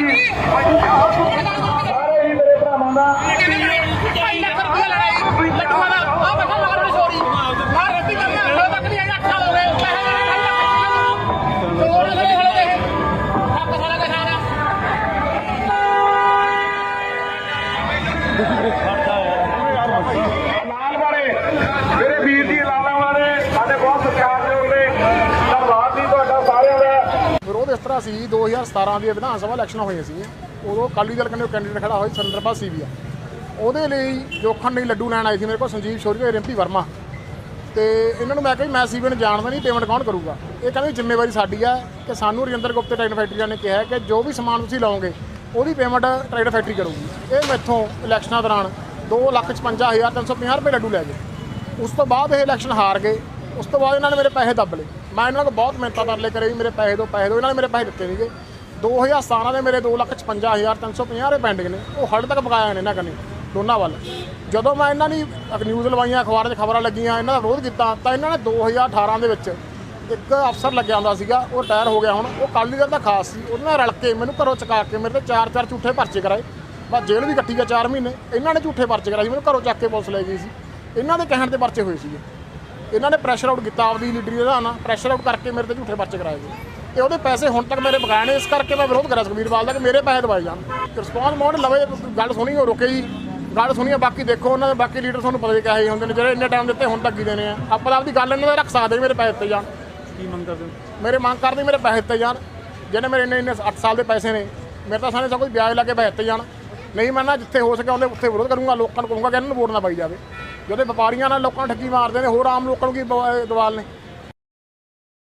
ਜੀ ਸਾਰੇ ਹੀ ਮੇਰੇ ਭਰਾਵਾਂ ਦਾ ਲਾਲ ਵਾਲੇ ਮੇਰੇ ਵੀਰ ਜੀ ਲਾਲਾਂ ਵਾਲੇ ਸਾਡੇ ਬਹੁਤ ਸਤਿਕਾਰਯੋਗ ਨੇ ਧੰਨਵਾਦ ਜੀ ਤੁਹਾਡਾ ਸਾਰਿਆਂ ਦਾ ਵਿਰੋਧ ਇਸ ਤਰ੍ਹਾਂ ਸੀ 2017 ਦੀ ਵਿਧਾਨ ਸਭਾ ਇਲੈਕਸ਼ਨ ਹੋਈਆਂ ਸੀ। ਉਦੋਂ ਅਕਾਲੀ ਦਲ ਕੰਨੇ ਕੈਂਡੀਡੇਟ ਖੜਾ ਹੋਇਆ ਸੰਦਰਪਾ ਸੀਬੀਆ। ਉਹਦੇ ਲਈ ਜੋਖਣ ਲਈ ਲੱਡੂ ਲੈਣ ਆਈ ਸੀ ਮੇਰੇ ਕੋਲ ਸੰਜੀਵ ਸ਼ੌਰੀ ਤੇ ਰਿੰਪੀ ਵਰਮਾ। ਤੇ ਇਹਨਾਂ ਨੂੰ ਮੈਂ ਕਿਹਾ ਵੀ ਮੈਂ ਸੀਬੀ ਨੂੰ ਜਾਣਦਾ ਨਹੀਂ ਪੇਮੈਂਟ ਕੌਣ ਕਰੂਗਾ? ਇਹ ਕਹਿੰਦੇ ਜ਼ਿੰਮੇਵਾਰੀ ਸਾਡੀ ਆ ਕਿ ਸਾਨੂੰ ਰਜਿੰਦਰ ਗੁਪਤੇ ਟ੍ਰੇਡ ਫੈਕਟਰੀਆਂ ਨੇ ਕਿਹਾ ਕਿ ਜੋ ਵੀ ਸਮਾਨ ਤੁਸੀਂ ਲਾਓਗੇ, ਉਹਦੀ ਪੇਮੈਂਟ ਟ੍ਰੇਡ ਫੈਕਟਰੀ ਕਰੂਗੀ। ਇਹ ਮੈਥੋਂ ਇਲੈਕਸ਼ਨਾਂ ਦੌਰਾਨ 255350 ਰੁਪਏ ਲੱਡੂ ਲੈ ਗਏ। ਉਸ ਤੋਂ ਬਾਅਦ ਇਹ ਇਲੈਕਸ਼ਨ ਹਾਰ ਗਏ। ਉਸ ਤੋਂ ਬਾਅਦ ਇਹਨਾਂ ਨੇ ਮੇਰੇ ਪੈਸੇ ਦੱਬ ਲਏ। ਮੈਂ ਇਹਨਾਂ ਕੋਲ ਬਹੁਤ ਮਿਹਨਤਾਂ ਤਰਲੇ ਕਰੇ ਵੀ ਮੇਰੇ ਪੈਸੇ ਦਿਓ ਪੈਸੇ ਦਿਓ ਇਹਨਾਂ ਨੇ ਮੇਰੇ ਪੈਸੇ ਦਿੱਤੇ ਨਹੀਂਗੇ। 2017 ਦੇ ਮੇਰੇ 255350 ਰੁਪਏ ਪੈਂਡਿੰਗ ਨੇ। ਉਹ ਹੜ ਤੱਕ ਬਕਾਇਆ ਨੇ ਇਹਨਾਂ ਕਨੇ, ਦੋਨਾਂ ਵੱਲ। ਜਦੋਂ ਮੈਂ ਇਹਨਾਂ ਦੀ ਨਿਊਜ਼ ਲਵਾਈਆਂ, ਅਖਬਾਰਾਂ 'ਚ ਖਬਰਾਂ ਲੱਗੀਆਂ, ਇਹਨਾਂ ਦਾ ਵਿਰੋਧ ਕੀਤਾ, ਤਾਂ ਇਹਨਾਂ ਨੇ 2018 ਦੇ ਵਿੱਚ ਇੱਕ ਅਫਸਰ ਲੱਗਿਆ ਹੁੰਦਾ ਸੀਗਾ, ਉਹ ਰਿਟਾਇਰ ਹੋ ਗਿਆ ਹੁਣ। ਉਹ ਕਾਲੀ ਦਲ ਦਾ ਖਾਸ ਸੀ ਉਹਨਾਂ ਨਾਲ ਰਲ ਕੇ ਮੈਨੂੰ ਘਰੋਂ ਚਕਾ ਕੇ ਮੇਰੇ ਤੇ ਚਾਰ ਚਾਰ ਝੂਠੇ ਪਰਚੇ ਕਰਾਏ। ਬਸ ਜੇਲ੍ਹ ਵੀ ਕੱਟੀ ਗਿਆ 4 ਮਹੀਨੇ, ਇਹਨਾਂ ਨੇ ਝੂਠੇ ਪਰਚੇ ਕਰਾਏ ਸੀ ਮੈਨੂੰ ਘਰੋਂ ਚੱਕ ਕੇ ਪੁਲਿਸ ਲੈ ਗਈ ਸੀ। ਇਹਨਾਂ ਦੇ ਕਹਿਣ ਤੇ ਪਰਚੇ ਹੋਏ ਸੀਗੇ। ਇਹਨਾਂ ਨੇ ਪ੍ਰੈਸ਼ਰ ਆਊਟ ਕੀਤਾ ਆਪਦੀ ਲੀਡਰੀ ਦਾ ਨਾ ਪ੍ਰੈਸ਼ਰ ਆਊਟ ਕਰਕੇ ਮੇਰੇ ਤੇ ਝੂਠੇ ਪਰਚੇ ਕਰਾਏ ਗਏ। ਤੇ ਉਹਦੇ ਪੈਸੇ ਹੁਣ ਤੱਕ ਮੇਰੇ ਬਕਾਏ ਨੇ ਇਸ ਕਰਕੇ ਮੈਂ ਵਿਰੋਧ ਕਰਿਆ ਸੁਖਬੀਰ ਬਾਲ ਦਾ ਕਿ ਮੇਰੇ ਪੈਸੇ ਦਵਾਏ ਜਾਣ। ਰਿਸਪੌਂਸ ਮੋਡ ਲਵੇ ਗੱਲ ਸੁਣੀ ਉਹ ਰੁਕੇ ਜੀ। ਗੱਲ ਸੁਣੀ ਬਾਕੀ ਦੇਖੋ ਉਹਨਾਂ ਦੇ ਬਾਕੀ ਲੀਡਰ ਤੁਹਾਨੂੰ ਪਤਾ ਹੀ ਕਿਹੋ ਹੁੰਦੇ ਨੇ ਜਿਹੜੇ ਇੰਨੇ ਟਾਈਮ ਦਿੱਤੇ ਹੁਣ ਤੱਕ ਕੀ ਦੇਣੇ ਆ। ਆਪਾਂ ਤਾਂ ਆਪਦੀ ਗੱਲ ਇਹਨਾਂ ਦਾ ਰੱਖ ਸਕਦੇ ਮੇਰੇ ਪੈਸੇ ਦਿੱਤੇ ਜਾਣ। ਕੀ ਮੰਗ ਕਰਦੇ ਹੋ? ਮੇਰੇ ਮੰਗ ਕਰਦੇ ਮੇਰੇ ਪੈਸੇ ਦਿੱਤੇ ਜਾਣ। ਜਿਹੜੇ ਮੇਰੇ ਇੰਨੇ ਇੰਨੇ 8 ਸਾਲ ਦੇ ਪੈਸੇ ਨੇ ਮੇਰੇ ਤਾਂ ਸਾਰੇ ਸਭ ਕੁਝ ਵਿਆਜ ਲਾ ਕੇ ਪੈਸੇ ਦਿੱਤੇ ਜਾਣ। ਨਹੀਂ ਮੈਂ ਨਾ ਜਿੱਥੇ ਹੋ ਸਕੇ ਉਹਦੇ ਉੱਥੇ ਵਿਰੋਧ ਕਰੂੰਗਾ ਲੋਕਾਂ ਨੂੰ ਕਹੂੰਗਾ ਕਿ ਇਹਨਾਂ ਨੂੰ ਵੋਟ ਨਾ ਪਾਈ ਜਾਵੇ। ਜਦੋਂ ਵਪਾਰੀਆਂ ਨਾਲ ਲੋਕਾਂ ਨੂੰ ਠੱਗੀ ਮਾਰਦੇ ਨੇ, ਹੋਰ ਆਮ ਲੋਕਾਂ ਨੂੰ ਕੀ ਬ- ਦਵਾਲ ਨੇ?